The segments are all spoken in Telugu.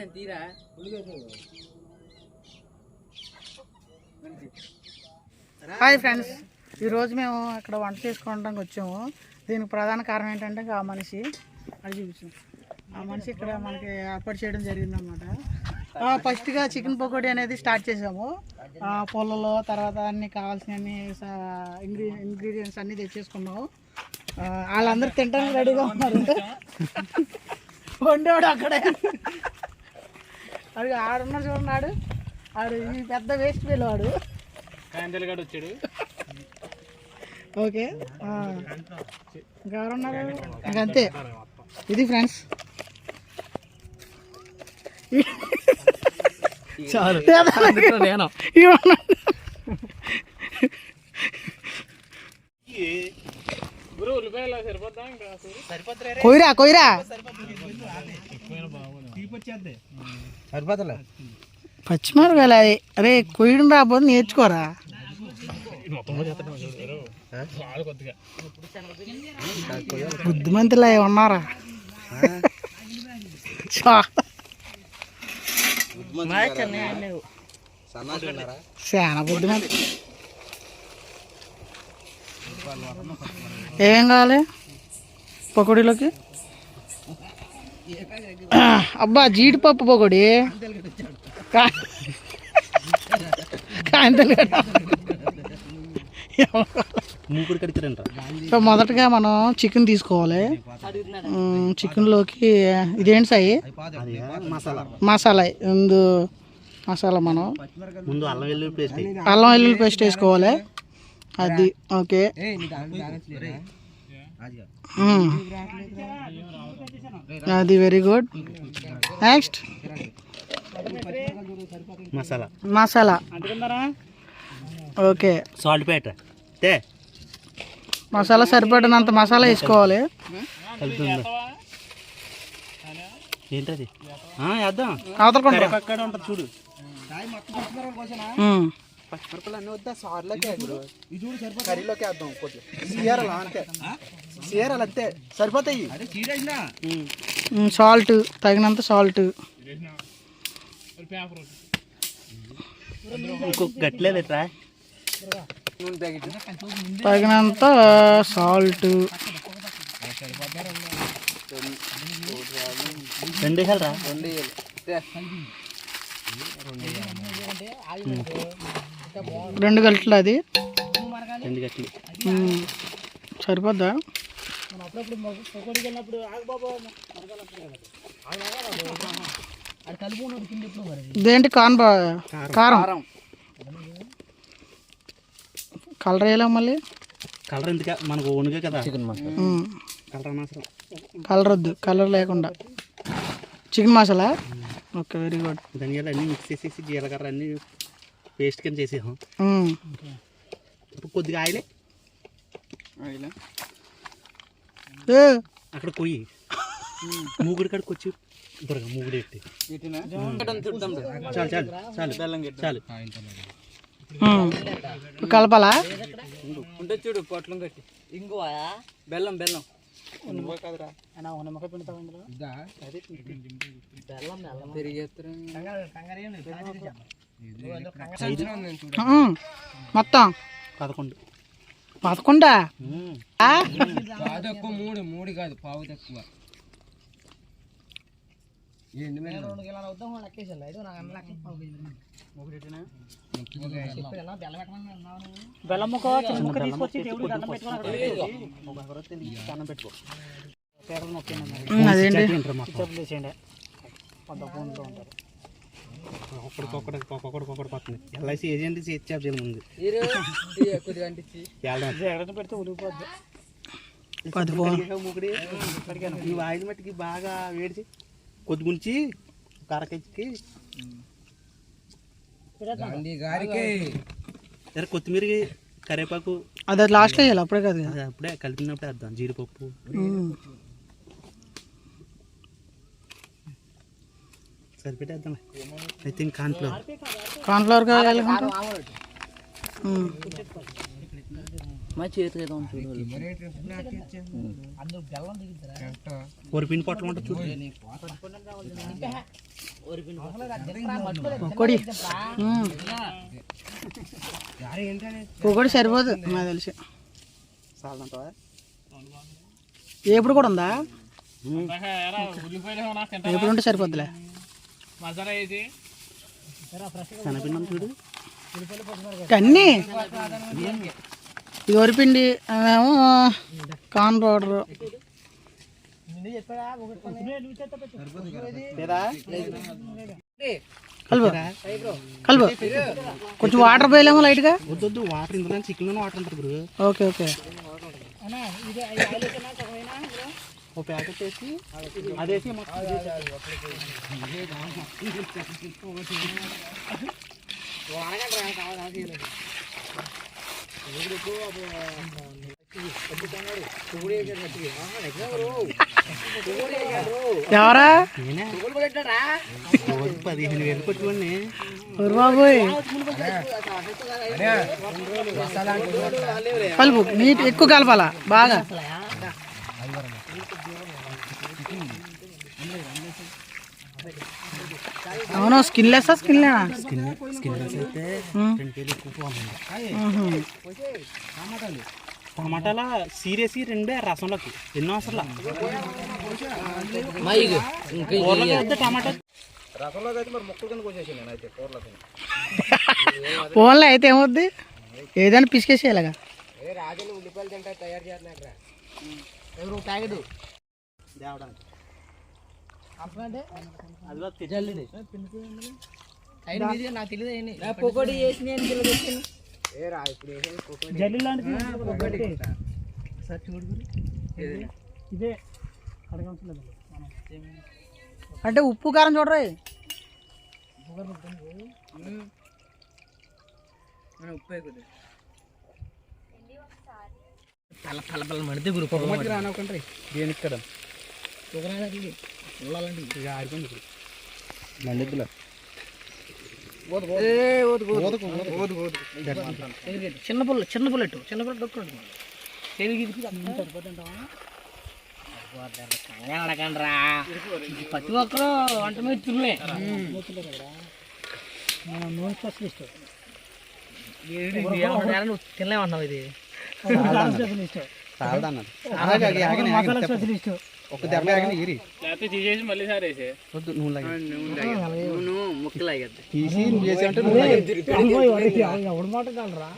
నేను తీరా? Hi friends. ఈరోజు మేము ఇక్కడ వంట చేసుకోవడానికి వచ్చాము. దీనికి ప్రధాన కారణం ఏంటంటే ఇంకా ఆ మనిషి అది చూపించాం ఆ మనిషి ఇక్కడ మనకి ఏర్పాటు చేయడం జరిగిందనమాట ఫస్ట్గా చికెన్ పకోడీ అనేది స్టార్ట్ చేసాము. పొలలో తర్వాత అన్ని కావాల్సిన ఇంగ్రీ ఇంగ్రీడియంట్స్ అన్నీ తెచ్చేసుకున్నాము. వాళ్ళందరూ తింటానికి రెడీగా ఉన్నారు వండేవాడు అక్కడే. అది ఆడున్నారు చూడన్నాడు. ఆడు ఈ పెద్ద వేస్ట్ పిల్లవాడు కాంతలగాడు వచ్చాడు. ఓకే. ఆ. ఇంకెవరున్నారు ఇంకంతే ఇది ఫ్రెండ్స్ చాలు. నేను. కొయ్యరా కొయ్యరా. సరిపోతలే. పచ్చిమిరకాయలు అది. అరే కొయ్యడం రాబోదు నేర్చుకోరా? బుద్ధిమంతులు అయి ఉన్నారా? చా. చాలా బుద్ధిమంతు. ఏం కావాలి? పకోడీలోకి? అబ్బా జీడిపప్పు కాంతలు కడిచారంట సో మొదటగా మనం చికెన్ తీసుకోవాలి. చికెన్లోకి ఇదేంటి సాయి? మసాలా. మసాలా. ఇందు మసాలా మనం. ముందు అల్లం వెల్లుల్లి పేస్ట్ అల్లం వెల్లుల్లి పేస్ట్ వేసుకోవాలి. అది ఓకే. అది very good next masala. Masala. Okay salt పేట తే. మసాలా సరిపడినంత మసాలా వేసుకోవాలి. కలుపుతుందా. ఏంటది? ఆ, వేద్దాం? పక్కడ ఉంటుంది చూడు మ్. కర్రీలోకి వేద్దాం కొద్దిగా. సీఆర్ఎల్ అంతే. సీఆర్ఎల్ అంతే. సరిపోతాయి? సాల్ట్ తగినంత సాల్ట్. ఇంకొక తగినంత సాల్ట్. రెండు రెండు అది రెండు గట్లు మ్, సరిపోద్దా? ఇదేంటి కాన్ బా కారం. కలర్ వేయలే మళ్ళీ? కలర్ ఎందుక? మనకు ఓనుగా కదా. మ్, కలర్ మసాలా కలర్ వద్దు కలర్ లేకుండా. Chicken masala okay very good ధనియాలు అన్నీ మిక్స్ చేసేసి జీలకర్ర అన్నీ పేస్ట్ కింద చేసేసాం ఇప్పుడు కొద్దిగా ఆయిలే. ఏ, అక్కడ కొయ్యి. మూగుడి కాడికి వచ్చి త్వరగా మూగుడు ఎట్టి చాలు చాలు చాలు చాలు. మ్, కలపాలా? ఉంటే చూడు పొట్లం కట్టి. ఇంగువ? బెల్లం బెల్లం. పెరిగేస్తారు మ్, మొత్తం. పదకొండు. పదకొండా? మూడు మూడు కాదు పావు తక్కువ బెల్లం ముక్క చిన్న ముక్క తీసుకొచ్చి దండం ఒక్కొక్కడికి ఒక్కొక్కడికి వస్తుంది ఎల్ఐసి ఏజెంట్ చేసి చేయాలి ముందు. హీరో కొద్దిగా అంటించి. వెళ్దాం పది పో. మూకుడి ఈ ఆయిల్ మట్టికి బాగా వేడిచి కొద్ది గుంచి కరకెచ్చి గారికి. సరే కొత్తిమీర కరివేపాకు. అది లాస్ట్లో వేయాలి అప్పుడే కాదు అప్పుడే కలిపినప్పుడే వేద్దాం జీడిపప్పు. సరిపెట్టేద్దాం. ఐ థింక్ కాన్ఫ్లవర్ కార్న్ఫ్లవర్ కావాలి మ్, మా చేతి ఏదో ఉంటుంది వరిపిండి పొట్టలు ఉంటుంది చూడు. పొడి ఉమ్. పొగడి సరిపోదు నాకు తెలిసి. ఎప్పుడు కూడా ఉందా? ఎప్పుడు ఉంటే సరిపోద్దిలే. మసాలా వేసి అన్నీ ఇది వరిపిండి అవేమో కార్న్ పౌడర్. కలుపు. కలుపు. కొంచెం వాటర్ పోయలేమో లైట్గా? వద్దొద్దు వాటర్ ఇందులో చికెన్ వాటర్ ఉంటుంది ఓకే ఓకే. ఒక ప్యాకెట్ వేసి అదేసి ఎవరా పదిహేను వేలు కొట్టుకోండి బాబోయ్ కలుపు నీట్ ఎక్కువ కలపాలా బాగా అవును స్కిన్ లెస్సా స్కిన్ లేనా స్కిన్ స్కిన్ అయితే రెండు వేలు ఎక్కువ పోతుంది టమాటాల. సీరియస్ రెండే రసంలోకి. ఎన్నో అవసరం కూరలోకి టమాటా. ఫోన్లో అయితే ఏమవుద్ది ఏదైనా పిసికేసేయాలగా. పొగడి నేను అంటే ఉప్పు కారం చూడరా ఉప్పు పల్ల పల్ల పల్ల మడితే గురు పొగ దేనికి కదా? మండిద్దులో. చిన్న పుల్ల చిన్న పుల్లెట్టు. చిన్న పుల్ల డొక్కు అడగండ్రా ప్రతి ఒక్కరు వంట మీద తిరులే తినలేమన్నావు ఇది? స్పెషలిస్ట్ ఒక దెబ్బ ఆగిన ఇరి లేకపోతే తీసేసి మళ్ళీ సారేసి వద్దు నువ్వు లాగి. తీసి చేసి అంటే నువ్వు లాగి. ఎవడు మాట కాలరా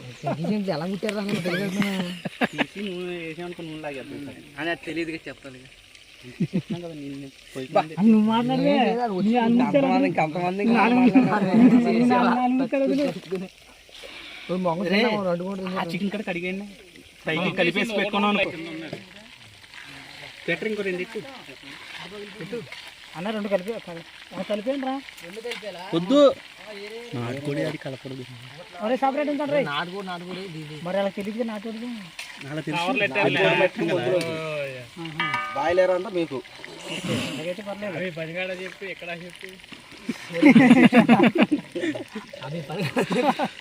ఎలా కుట్టారా తీసి నువ్వు వేసి అనుకో నువ్వు లాగేద్దు అని అది తెలియదుగా చెప్పాలి నేను నువ్వు మాట్లాడితే ఆ చికెన్ కడ కడిగండి పైకి కలిపేసి పెట్టుకున్నాం ఇంకో రెండు అన్న రెండు కలిపి కలిపేయండి రా. వద్దు. నాటుకోడి అది కలపడదు ఒరే సపరేట్ ఉంటాడు రే నాటు కూడా నాటు కూడా మరి అలా తెలియదు నాటోడు అలా తెలుసు. బాయిలేరు అంతా మీకు. అలాగైతే పర్లేదు. పనిగాడ చెప్పి ఎక్కడ చెప్పి?